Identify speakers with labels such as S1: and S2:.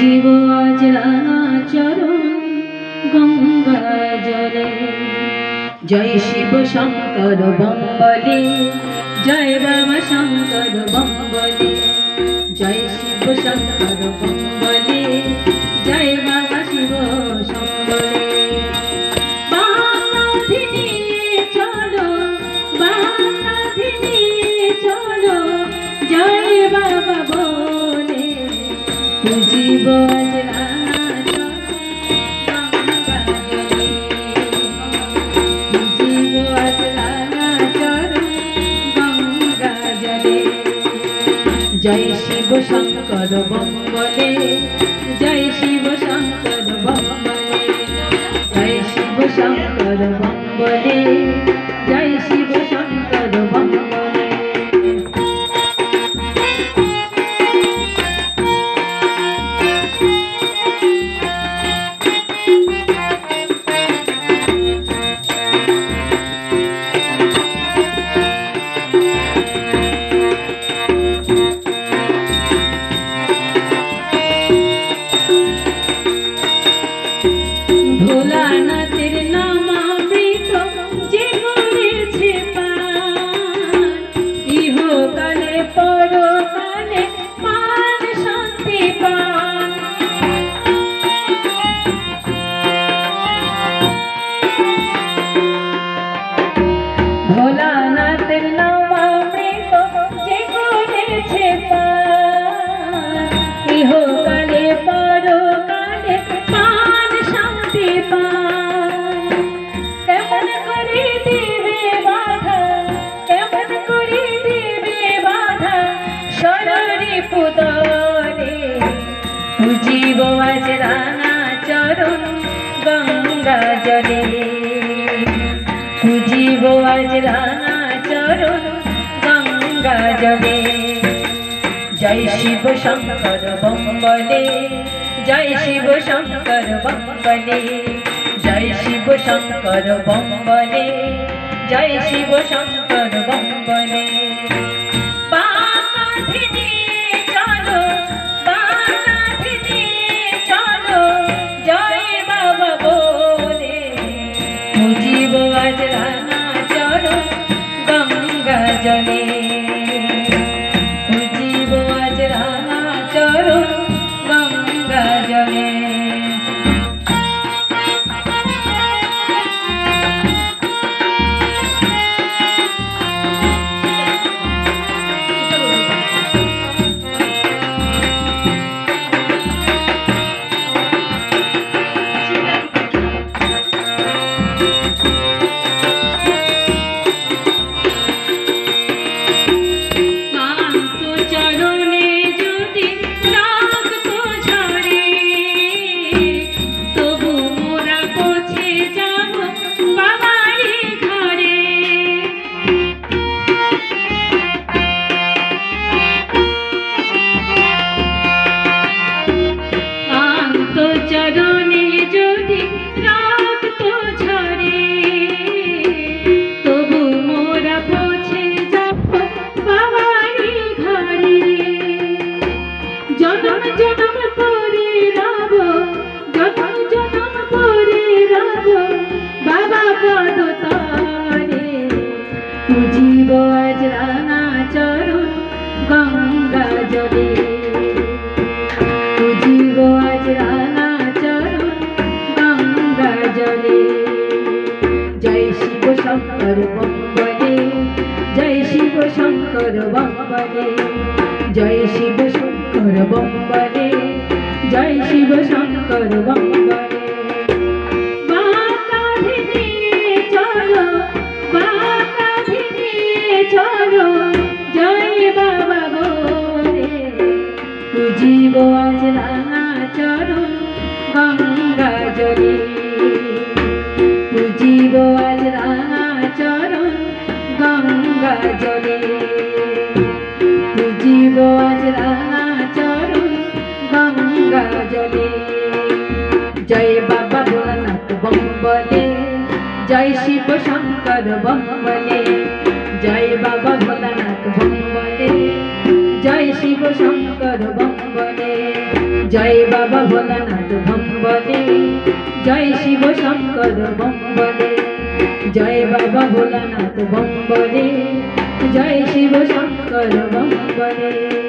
S1: জীব আজ রাঙা চরণ গঙ্গা জলে জয় শিব শঙ্কর বম্বলে, জয় বাবা শঙ্কর বম্বলে। জয় শিব শঙ্কর বম্বলে জলে। জয় শিব শঙ্কর বম্বলে ভোলানাথের নামামৃত যে ইহকালে পরকালে মান শান্তি পান। ভোলানাথের নামামৃত যে করেছে পান ইহকালে সররি পুদরে বুঝিব আজ রাঙা চরণ গঙ্গা জলে। বুঝিব আজ রাঙা চরণ গঙ্গা জলে। জয় শিব শঙ্কর বম্বলে জয় শিব শঙ্কর বম্বলে জয় শিব শঙ্কর বম্বলে জয় শিব শঙ্কর বম্বলে গঙ্গা গঙ্গা জলে। বুঝিব আজ রাঙা চরণ গঙ্গা জলে। জয় শিব শঙ্কর বম্বলে জয় শিব শঙ্কর বম্বলে জয় শিব শঙ্কর বম্বলে জয় শিব শঙ্কর বম্বলে বুঝিব আজ রাঙা চরণ গঙ্গা জলে। বুঝিব আজ রাঙা চরণ গঙ্গা জলে। বুঝিব আজ রাঙা চরণ গঙ্গা জয় বাবা ভোলানাথ বম্বলে, জয় শিব শঙ্কর বম্বলে। জয় বম্বলে বাবা ভোলানাথ বম্বলে জয় শিব শঙ্কর বম্বলে জয় বাবা ভোলানাথ বম্বলে জয় শিব শঙ্কর বম বলে